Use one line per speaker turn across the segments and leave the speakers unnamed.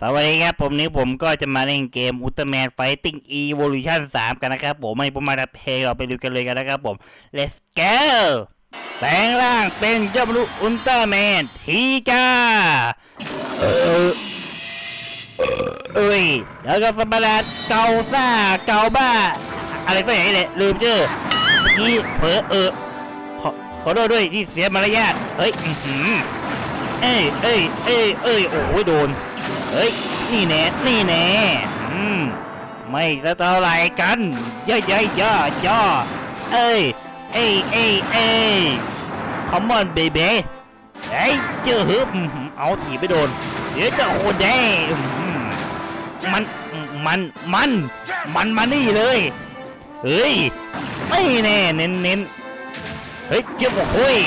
สวัสดีครับผมนี้ผมก็จะมาเล่นเกม Ultraman Fighting Evolution 3 กันนะครับผมไม่ผมมาดับเพลงเราไปดูกันเลยกันนะครับผม Let's go แปลงร่างเป็นเจ้ามนุษย์อุลตร้าแมนทีกาเออเอ้ยแล้วก็สมบัติเกาซ่าเกาบ้า อะไรตัวไหนเนี่ยลืมชื่อเมื่อกี้เผลอเออขอขอโทษด้วยที่เสียมารยาทเฮ้ยเอ้ยเอ้ยเอ้ยเอ้ยโอ้ยโดน เฮ้ย นี่แน่ นี่แน่อืมไม่จะเท่าไรกันย่อย่อย่อย่อเอ้ย เอ้ยเอ้ยเอ้ย come on baby เฮ้ยเจอฮึบเอาถีไปโดน เดี๋ยวจะโคนแด้มัน มัน มัน มันมานี่เลย เฮ้ย ไม่แน่เน้นเน้นเฮ้ยเจ้าโอ้ย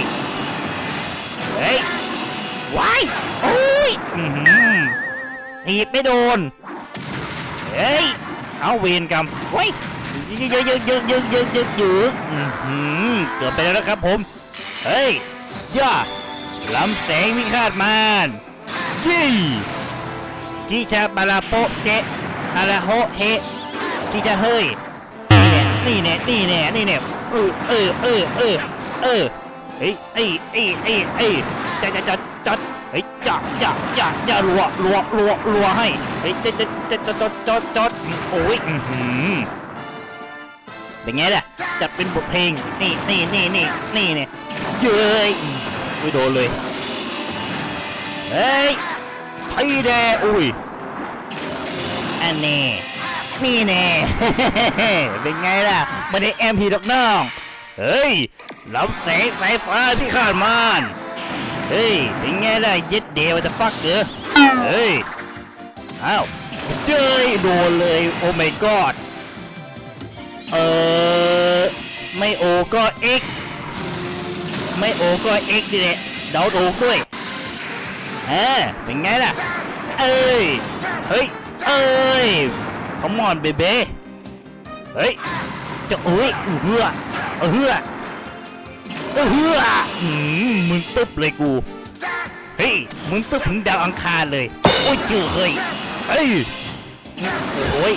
เฮ้ยว้ายโอ้ยอื้อ หือถีบไม่โดน เฮ้ย เอาเวรกรรมเฮ้ยเยอะเยอะเยอะเยอะเยอะเยอะเยอะอื้อหือเกือบไปแล้วนะครับผม เฮ้ยย่าลำแสงวิฆาตมารยี่จิชาบาลาโปเจอาราโฮเฮจิชาเฮ้ยนี่แน่นี่แน่นี่แน่นี่แน่เออเออเออเออเออเฮ้ยเอ้ยเอ้ยเอ้ยเอ้ยจัดจัดจัดจัด เฮ้ยจัดจัดจัดจัดรัวรัวรัวรัวให้เฮ้ยจัดจัดจดจดจดจดจัดโอ้ยอือหือเป็นไงล่ะจัดเป็นบทเพลงนี่นี่นี่นี่นี่เนี่ยเย้ยอุ้ยโดนเลยเฮ้ยไทยแดอุ้ยอันนี้นี่แน่เป็นไงล่ะไม่ได้แอมพีดอกน้องเฮ้ยรับแสงสายฟ้าที่ขาดมาน เฮ้ยเป็นไงล่ะยึดเดียวจะฟักเกอเฮ้ย อ้าวเจ้ยโดนเลยโอ้ my god เออไม่โอก็เอ็กไม่โอก็เอ็กดิแหละเดาถูกด้วยเออเป็นไงล่ะ เอ้ย เฮ้ย เอ้ย come on baby เฮ้ย จะโอ้ยเฮือเฮือ เฮืออืมมึงตึ๊บเลยกู เฮ้ย มึงตึ๊บถึงดาวอังคารเลย โอ้ยเจอเฮ้ยเฮ้ย โอ้ย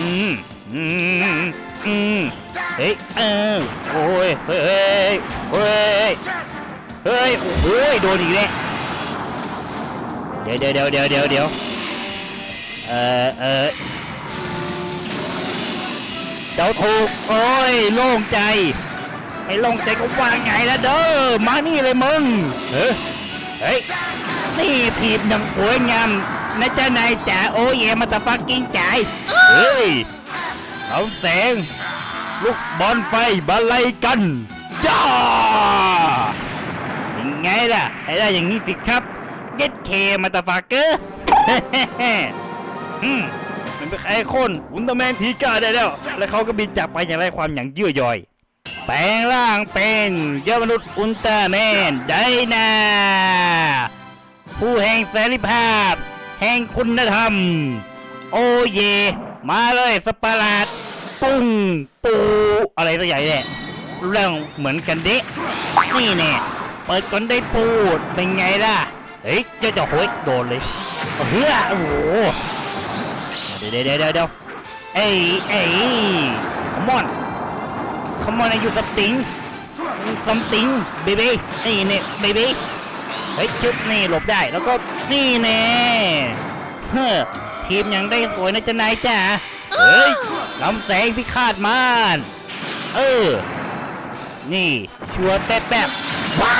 อืม อืม อืม เฮ้ยเออโอ้ย เฮ้ย เฮ้ย เฮ้ย โอ้ย โดนอีกแล้วเดี๋ยวเดี๋ยวเดี๋ยวเดี๋ยวเดี๋ยวเดี๋ยวเออเออเจ้าถูก โอ้ย โล่งใจ ไอ้โล่งใจก็ว่าไงละเด้อมานี่เลยมึงเฮ้ยเฮ้ยนี่ถีบอย่างสวยงามนะเจ้านายจ๋าโอ้ยมาตะฟักกิ้งจ่ายเฮ้ยเอาแสง ลูกบอลไฟบาลัยกันจ้ายังไงล่ะให้ได้อย่างนี้สิครับเย็ดเคมาตะฟักเกอร์อืมมันเป็นใครคนอุลตร้าแมนพีกาได้แล้ว และเขาก็บินจากไปอย่างไรความอย่างเยื่อย่อย แปลงร่างเป็นยอดมนุษย์อุลตร้าแมนไดนาผู้แห่งเสรีภาพ แห่งคุณธรรม โอเย มาเลยสปาร์ลาดตุ้งปูอะไรตัวใหญ่เนี่ยเรื่องเหมือนกันเด็นี่แน่เปิดก่อนได้ปูดเป็นไงล่ะเฮ้ยจ้าจะโหยโดนเลยเฮ้ยโอ้โหเดี๋ยวเดี๋ยวเดี๋ยวเดี๋ยวเอ้ยเอ้ย come on come on อายุ something something baby นี่เนี่ย baby เฮ้ยจุ๊บนี่หลบได้แล้วก็นี่แน่เฮ้อทีมยังได้สวยนะจ๊ะนายจ๋าเฮ้ยลำแสงพิฆาตมารเออ นี่ชัวร์แป๊บแป๊บไว้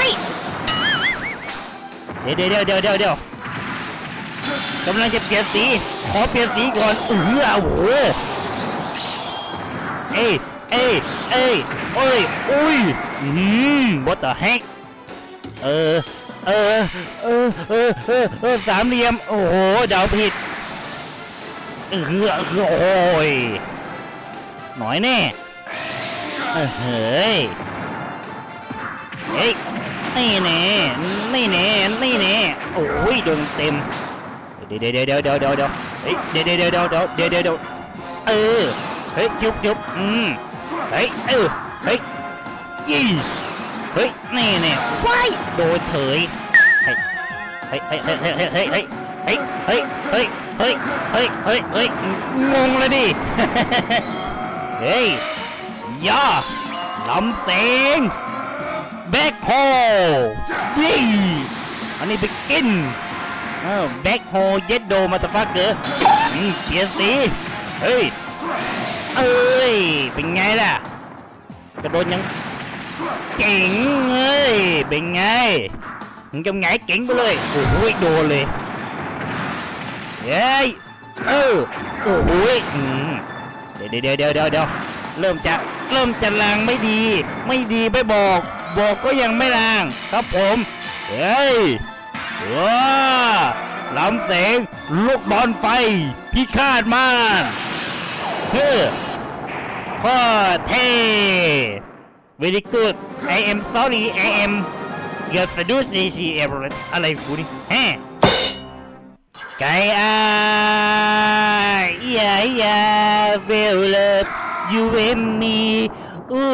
เดี๋ยวเดี๋ยวเดี๋ยวเดี๋ยวเดี๋ยวกำลังจะเปลี่ยนสี ขอเปลี่ยนสีก่อนเออโอ้โหเอ้ เอ้ยเอ้ยโอ้ยอุ้ยอืม what the heck เออเออเออเออเออเออสามเหลี่ยมโอ้โหเดาผิดเออเออโอ้ยหน่อยแน่เฮ้ยเฮ้ยนี่แน่นี่แน่นี่แน่โอ้ยโดนเต็มเดี๋ยวเดี๋ยวเดี๋ยวเดี๋ยวเดี๋ยวเดี๋ยวเฮ้ยเดี๋ยวเดี๋ยวเดี๋ยวเดี๋ยวเดี๋ยวเดี๋ยวเดี๋ยวเดี๋ยวเออเฮ้ยจุ๊บจุ๊บอืม เฮ้ยเออเฮ้ยยี่เฮ้ยนี่นี่ว้ายโดนเฉยเฮ้ยเฮ้ยเฮ้ยเฮ้ยเฮ้ยเฮ้ยเฮ้ยเฮ้ยเฮ้ยเฮ้ยเฮ้ยเฮ้ยเฮ้ยงงเลยดิเฮ้ยย่าลำเสงแบ็คโฮยี่อันนี้ไปกินเออแบ็คโฮเย็ดโดมาตะฟักเกอร์เปลี่ยนสีเฮ้ย เอ้ย เป็นไงล่ะ กระโดดยังเก่งเอ้ย เป็นไงมึงจะไงเก่งไปเลย โอ้โหโดนเลยเฮ้ยเออโอ้โหอืมเดี๋ยวเดี๋ยวเดี๋ยวเดี๋ยวเดี๋ยวเริ่มจะเริ่มจะลางไม่ดี ไม่ดีไม่บอก บอกก็ยังไม่ลางครับผมเฮ้ยว้าลำแสงลูกบอลไฟพิฆาตมาน เฮ้อโคตรเท่ very good I am sorry I am เกือบสะดุดซีซีเอฟอะไรกูนี่แฮไก่อายยายาเวลเลฟยูเอ็มมีโอ้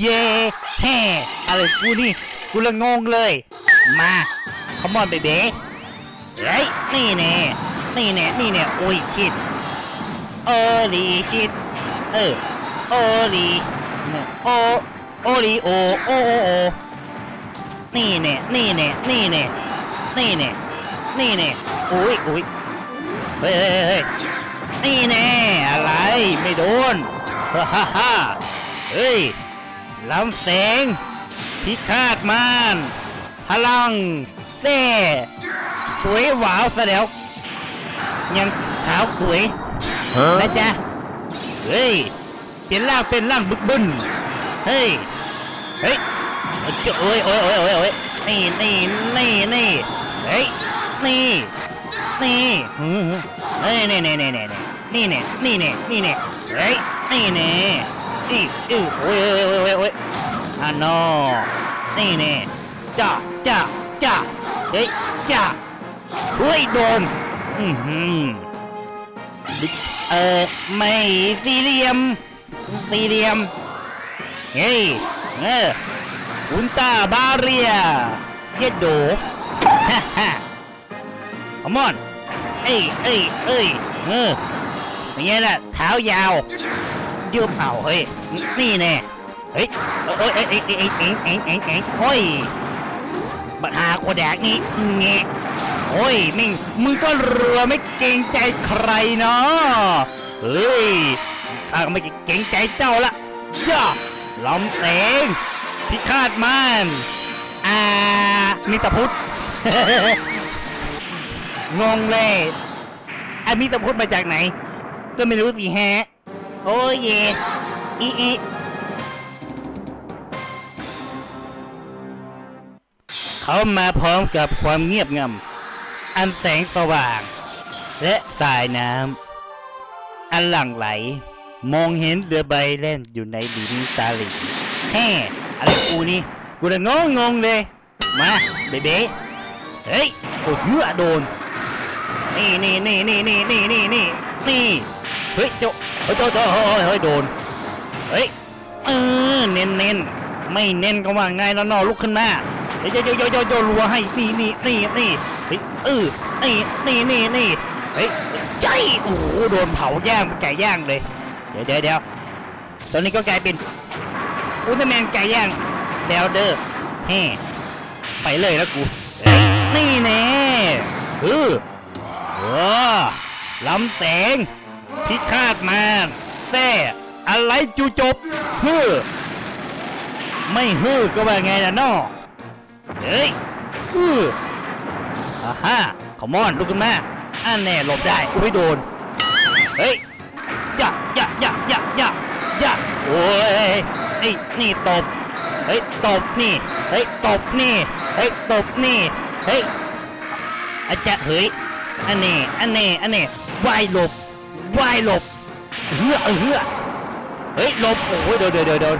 เย่แฮ่อะไรกูนี่กูละงงเลย มาขมอนเบเบ้เฮ้ยนี่แน่นี่แน่นี่แน่โอ้ยชิด โอลีชิดเออโอลีโอโอลีโอโอโอโอนี่แน่นี่แน่นี่แน่นี่แน่นี่แน่โอ้ยโอ้ยเฮ้ยเฮ้ยเฮ้ยนี่แน่อะไรไม่โดนฮ่าฮ่าฮ่าเฮ้ยลำแสงพิฆาตมารพลังแซ่สวยหวาวซะแล้วยังขาวสวย นะจ๊ะ เฮ้ย เปลี่ยนร่างเป็นร่างบึกบึนเฮ้ย เฮ้ยเจ้าโอ้ยโอ้ยโอ้ยโอ้ยโอ้ยนี่นี่นี่นี่เฮ้ย นี่ นี่หือเฮ้ยนี่นี่นี่นี่นี่นี่นี่นี่นี่นี่เฮ้ย นี่นี่นี่อื้อโอ้ยโอ้ยโอ้ยโอ้ยโอ้ยอะนอนี่นี่จ้าจ้าจ้าเฮ้ยจ้าเฮ้ยโดนอือหือ เออไม่สี่เหลี่ยม สี่เหลี่ยม เฮ้ยเอออุลตาบาเรีย เย็ดโดฮ่าฮ่าขมอนเอ้ยเอ้ยเอ้ยเออเป็นไงล่ะเท้ายาวยืมเอาเฮ้ย นี่แน่เฮ้ยเอ้ยเอ้ยเอ้ยเอ้ยเอ้ยเอ้ยเอ้ยเอ้ยเฮ้ยบักหาโคแดกนี่เงี้ย โอ้ยมิ่งมึงก็รัวไม่เกรงใจใครเนาะเฮ้ยข้าก็ไม่เกรงใจเจ้าละย่าลำแสงพิฆาตมานอ่ามิตรพุทธงงเลยอันมิตรพุทธมาจากไหน ก็ไม่รู้สิแฮะ โอ้ยเยอีอีเขามาพร้อมกับความเงียบงำ อันแสงสว่าง และสายน้ำอันหลั่งไหล มองเห็นเรือใบแล่นอยู่ในดินตาหลิงแฮ่อะไรกูนี่ กูเลยงงงงเลย มาเบเบ้เฮ้ยโอ้เหือโดน นี่นี่นี่นี่นี่นี่นี่นี่นี่เฮ้ยเจ้าเฮ้ยเจ้าเจ้าเฮ้ยเฮ้ยโดน เฮ้ยเออเน้นเน้นไม่เน้นก็ว่าไงแล้วนอลุกขึ้นมาเฮ้ยโยโยโยโยโยรัวให้นี่นี่นี่นี่ เออนี่นี่นี่นี่เฮ้ยใจโอ้โหโดนเผาย่างเป็นไก่ย่างเลย เดี๋ยวเดี๋ยวเดี๋ยวตอนนี้ก็กลายเป็นอุลตร้าแมนไก่ย่างเดวเดอร์แฮ่ไปเลยนะกูนี่แน่เออเออลำแสง พิฆาตมารแซ่อะไรจูจบฮือไม่ฮือก็ว่าไงล่ะน้อเฮ้ยฮือ อ่าฮะขมอนลุกขึ้นมาอันแน่หลบได้กูไม่โดน เฮ้ยย่าอย่าอย่าอย่าอย่าอย่าโอ้ยไอ้นี่ตบ เฮ้ยตบนี่ เฮ้ยตบนี่ เฮ้ยตบนี่ เฮ้ยอาจจะเฮ้ยอันนี้อันนี้อันนี้ว่ายหลบว่ายหลบเฮือเฮือเฮ้ยหลบโอ้ยเดี๋ยวเดี๋ยวเดี๋ยวเดี๋ยว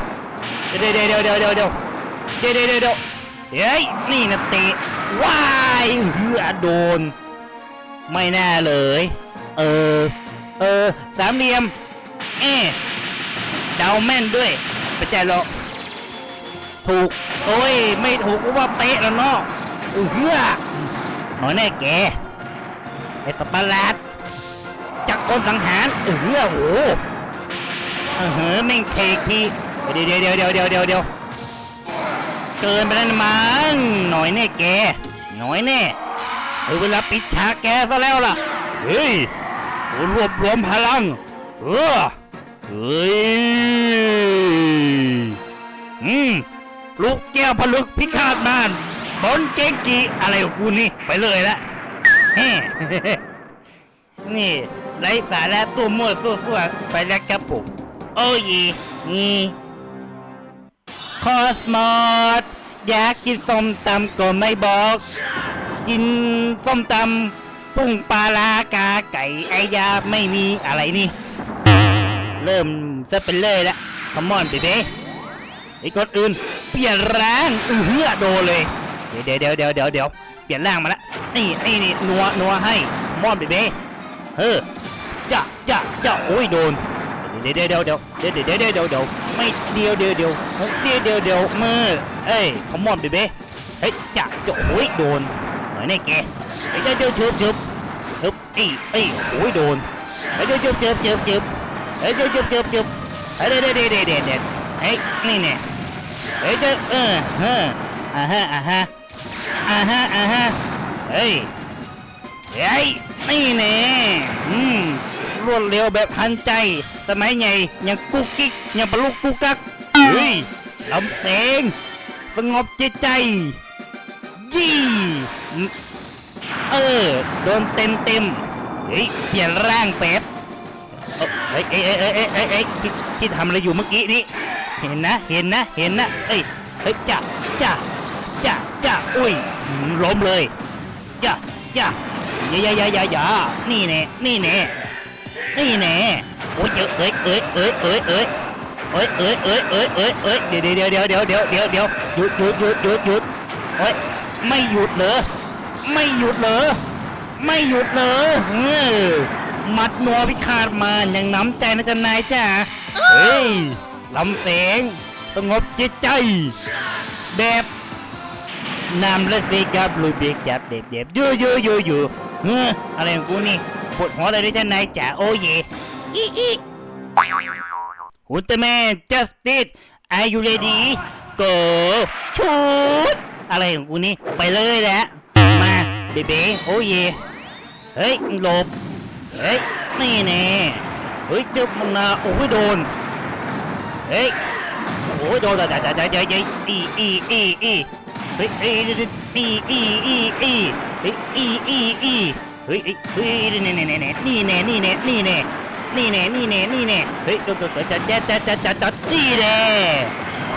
เดี๋ยวเดี๋ยวเดี๋ยวเดี๋ยวเดี๋ยวเดี๋ยวเดี๋ยวเฮ้ยนี่นะเตะว้า เฮือโดน ไม่แน่เลย เออ เออ สามเหลี่ยม เอ๊เดาแม่นด้วยประจัยหรอกถูก โอ้ย ไม่ถูกก็ว่าเป๊ะแล้วเนาะเออเฮือหน่อยแน่แกไอสตว์ประหลาดจักรกลสังหารเออโอ้โหเออเฮ้อแม่งเคกทีเดี๋ยวเดี๋ยวเดี๋ยวเดี๋ยวเดี๋ยวเดี๋ยวเกินไปแล้วมันหน่อยแน่แก น่อยแน่เออเวลาปิดฉากแกซะแล้วล่ะ เฮ้ยรวบรวมพลัง เออเฮ้ย อืม ลูกแก้วผลึกพิฆาตมารบนเกงกีอะไรของกูนี่ ไปเลยละแฮ่นี่ไรสาระตัวมั่วซั่วๆไปแล้วครับผม โอ้ยนี่คอสมอส อยากกินส้มตำก็ไม่บอก กินส้มตำปุ้งปลาลากาไก่ไอยาไม่มีอะไรนี่ เริ่มซะเป็นเลยละคอมอนเบเบ้ไอ้คนอื่น เปลี่ยนร่างเออเหือโดนเลย เดี๋ยวเดี๋ยวเดี๋ยวเดี๋ยวเดี๋ยวเปลี่ยนร่างมาละนี่ไอ้นี่นัวนัวให้คอมอนเบเบ้เออจะจะจะโอ้ยโดน เดี๋ยวเดี๋ยวเดี๋ยวเดี๋ยวเดี๋ยวเดี๋ยวเดี๋ยวเดี๋ยวเดี๋ยวไม่เดียวเดียวเดียวเดียวเดียวเดียวมือเอ้ยคอมอนเบเบ้เฮ้ยจะจะโอ้ยโดนหน่อยแน่แกเฮ้ยเดี๋ยวเดี๋ยวเชิบเชิบเชิบเอ้ยเอ้ยโอ้ยโดนเฮ้ยเดี๋ยวเชิบเชิบเชิบเชิบเฮ้ยเดี๋ยวเชิบเชิบเชิบเฮ้ยเดี๋ยวเดี๋ยวเดี๋ยวเดี๋ยวเดี๋ยวเดี๋ยวเฮ้ยนี่เนี่ยเฮ้ยเดี๋ยวเออเฮ้ออ่าฮะอ่าฮะอ่าฮะอ่าฮะเฮ้ยเฮ้ยนี่แน่อืม รวดเร็วแบบทันใจ สมัยใหญ่ยังกุ๊กกิ๊กยังปลุกกุ๊กกักเฮ้ยลำเสงสงบจิตใจยี่เออโดนเต็มเต็มเฮ้ยเปลี่ยนร่างแป๊บเอ้าเฮ้ยเอ้ยเอ้ยเอ้ยเอ้ยเอ้ยที่ที่ทำอะไรอยู่เมื่อกี้นี้เห็นนะเห็นนะเห็นนะเอ้ยเฮ้ยจ้าจ้าจ้าจ้าอุ้ยล้มเลยจ้าจ้าอย่าอย่าอย่าอย่าอย่านี่แน่นี่แน่ นี่แน่โอ้ยเอ้ยเอ้ยเอ้ยเอ้ยเอ้ยเอ้ยเอ้ยเอ้ยเอ้ยเอ้ยเอ้ยเดี๋ยวเดี๋ยวเดี๋ยวเดี๋ยวเดี๋ยวเดี๋ยวเดี๋ยวหยุดหยุดหยุดหยุดหยุดโอ้ยไม่หยุดเหรอไม่หยุดเหรอไม่หยุดเหรอเออมัดนัวพิฆาตมาอยังน้ำใจนะจ๊ะนายจ้าเฮ้ยลำเสงสงบจิตใจ แบบนำและสิกับลุยเบียกจับเด็บเด็บยูยูยูยูเฮ้ออะไรของกูนี่ ปวดหัวเลยดิจ้านนายจ๋าโอ้เยอีอีอุลตร้าแมน justice are you ready go ชุดอะไรของกูนี่ไปเลยแหละมาเบเบโอ้เยเฮ้ยหลบเฮ้ยนี่แน่เฮ้ยเจ็บมันนะโอ้ยโดนเฮ้ยโอ้ยโดนจ้าจ้าจ้าจ้าจ้าอีอีอีอีเฮ้ยเฮ้ยอีอีอีอีอีอีอี เฮ้ยเฮ้ยนี่นี่นี่นี่นี่นี่นี่นี่นี่นี่นี่นี่นี่นี่นี่เฮ้ยจ้าจ้าจ้าจ้าจ้าจ้าจ้าจ้านี่แน่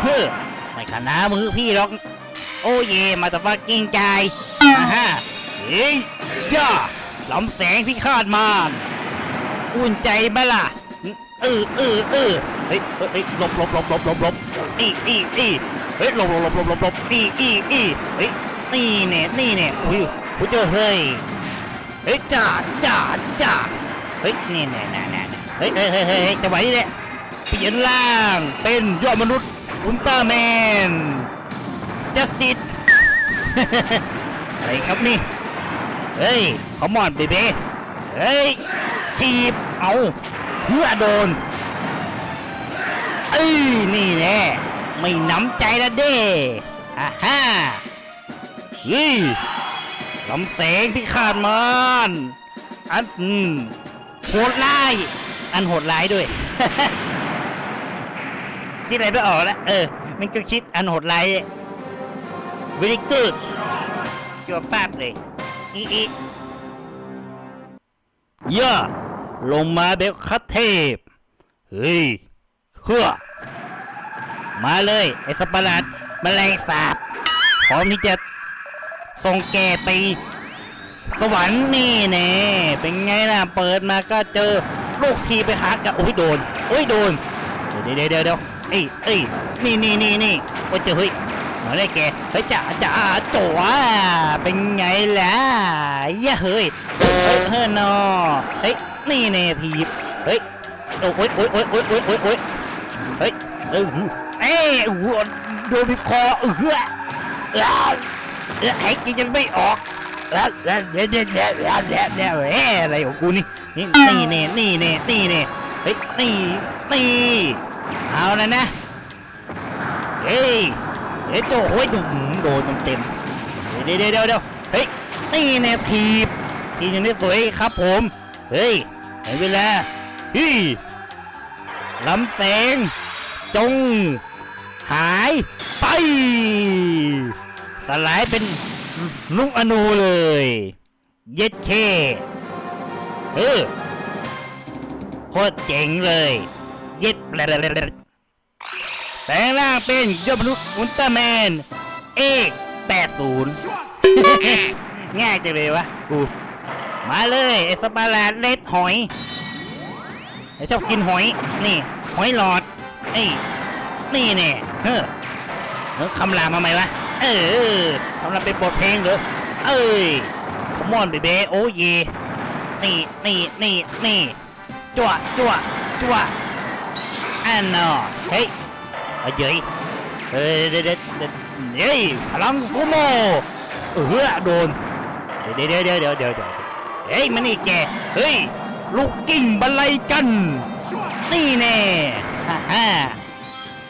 เฮ้ยไม่ขนามือพี่หรอกโอ้เย่มาตะฟักกิ้งใจอ่าฮะเฮ้ยย่าลำแสงพิฆาตมารอุ่นใจบ้าล่ะเออเออเออเฮ้ยเฮ้ยหลบหลบหลบหลบหลบหลบอีอีอีเฮ้ยหลบหลบหลบหลบหลบอีอีอีเฮ้ยนี่แน่นี่แน่อุ้ยอุ้ยเจอเฮ้ย ฮ้ยจ่าจ่าจ่าเฮ้ยนี่แน่แน่แน่เฮ้ยเฮ้ยเฮ้ยเฮ้ยจังหวะนี้แหละเปลี่ยนร่างเป็นยอดมนุษย์อุลตร้าแมนจัสติสอะไรครับนี่ เฮ้ยขอมอนเบเบ้เฮ้ยทีบเอาเพื่อโดนเอ้ยนี่แน่ไม่น้ำใจละเด้อ่าฮ่าเฮ้ย ลำแสงที่ขาดมันอันอืมโหดร้าย อันโหดร้ายด้วย คิดอะไรไม่ออกแล้วเออ มันก็คิดอันโหดร้าย very good จัวป้าบเลย อีอีย่าลงมาแบบคัดเทพ เฮ้ยเฮ้อมาเลย ไอ้สัตว์ปหลาดแมลงสาบพร้อมที่จะ ส่งแกไป สวรรค์นี่แน่เป็นไงล่ะเปิดมาก็เจอลูกทีไปหากับโอ้ยโดนโอ้ยโดนเดี๋ยวเดี๋ยวเดี๋ยวเดี๋ยวเอ้ยเอ้ยนี่นี่นี่นี่โอ้ยเจอเฮ้ยมาได้แกเฮ้ยจ่าจ่าจ๋วเป็นไงล่ะย่าเฮ้ยเฮ้ยเฮ้ยนอเฮ้ยนี่แน่ทีเฮ้ยโอ้ยโอ้ยโอ้ยโอ้ยโอ้ยโอ้ยโอ้ยเฮ้ยเออเอ้ยหัวโดนบีบคอเออ เออหายใจยังไม่ออกแล้วแล้วเดี๋ยวเดี๋ยวเดี๋ยวเดี๋ยวเดี๋ยวเดี๋ยวอะไรของกูนี่นี่นี่เน่นี่เน่นี่เน่เฮ้ยนี่นี่เอาแล้วนะเฮ้ยเฮ้ยโจ้โอ้ยดูหืมโดนเต็มเดี๋ยวเดี๋ยวเดี๋ยวเฮ้ยนี่เน่ถีบทีมยังไม่สวยครับผมเฮ้ยเห็นเวลาเฮ้ยลำแสงจง หายไป สลายเป็นลุงอนูเลย เย็ดเคเออโคตรเจ๋งเลย เย็ดแปลแปลงร่างเป็นยอดมนุษย์อุลตร้าแมน เอก80ง่ายจังเลยวะกูมาเลยไอสปาร์ลาดเล็ดหอยไอ้ชอบกินหอย นี่ หอยหลอดไอ้นี่แน่เฮ้อเออคำรามมาไหมวะ เออคำรามเป็นบทเพลงเหรอ เอ้ยขมอนเบเบโอ้เย นี่นี่นี่นี่จั่วจั่วจั่วอันนอเฮ้ยเอ้ยเฮ้ยเด็ดเด็ดเฮ้ยพลังซูโม่เออโดน เดี๋ยวเดี๋ยวเดี๋ยวเดี๋ยวเดี๋ยวเฮ้ยมันนี่แก เฮ้ย ลูกกิ้งบันไลกัน นี่แน่ฮ่าฮ่า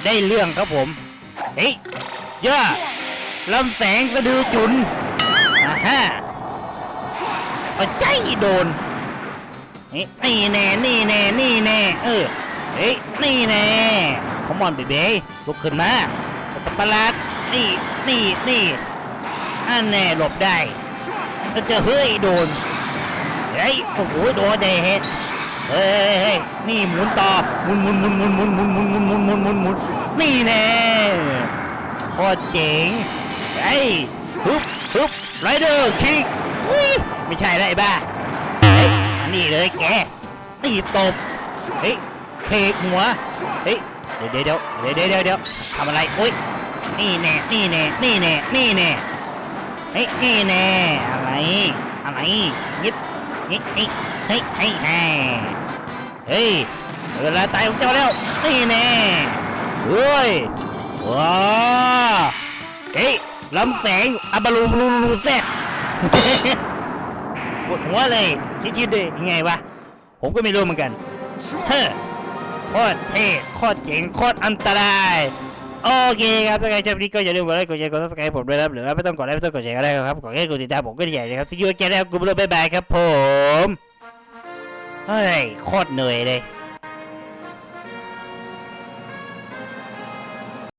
ได้เรื่องครับผม เฮ้ยเย่า ลำแสงสะดือจุนอ่าฮ่าเอาใจโดนนี่แน่นี่แน่นี่แน่เออเฮ้ยนี่แน่ขมอนเบเบ้ลุกขึ้นมาสัตว์ปลาดนี่นี่นี่อันแน่หลบได้ก็จะเฮ้ยโดนเฮ้ยโอ้โหโดนเดเฮ็ดเฮ้ยเฮ้ยนี่หมุนต่อหมุนหมุนหมุนหมุนหมุนหมุนหมุนหมุนหมุนหมุนหมุนหมุนนี่แน่โคตรเจ๋ง เฮ้ยฮึบฮึบไรเดอร์คิกไม่ใช่แล้วไอ้บ้าเฮ้ยนี่เลยแกนี่ตบเฮ้ยเคกหัวเฮ้ยเดี๋ยวเดี๋ยวเดี๋ยวเดี๋ยวเดี๋ยวทำอะไรอุ้ยนี่แน่นี่แน่นี่แน่นี่แน่เฮ้ยนี่แน่อะไรอะไรยิบยิบเฮ้ยเฮ้ยเฮ้ยเฮ้ยเฮ้ยเวลาตายของเจ้าแล้วนี่แน่เฮ้ยว้าเฮ้ย ลำแสงอับาลูลูลูเซตปวดหัวเลยคิดๆดิยังไงวะ ผมก็ไม่รู้เหมือนกัน เฮ้อโคตรเท่โคตรเจ๋งโคตรอันตราย โอเคครับถ้าใครชอบนี้ก็อย่าลืมกดไลค์กดแชร์กดซับสไครต์ผมด้วยนะครับหรือว่าไม่ต้องกดไลค์ไม่ต้องกดแชร์ก็ได้ครับกดแค่กดติดตามผมก็ใหญ่เลยครับซีอูแกแล้วกูไปเลยบ๊ายบายครับผม เฮ้ยโคตรเหนื่อยเลย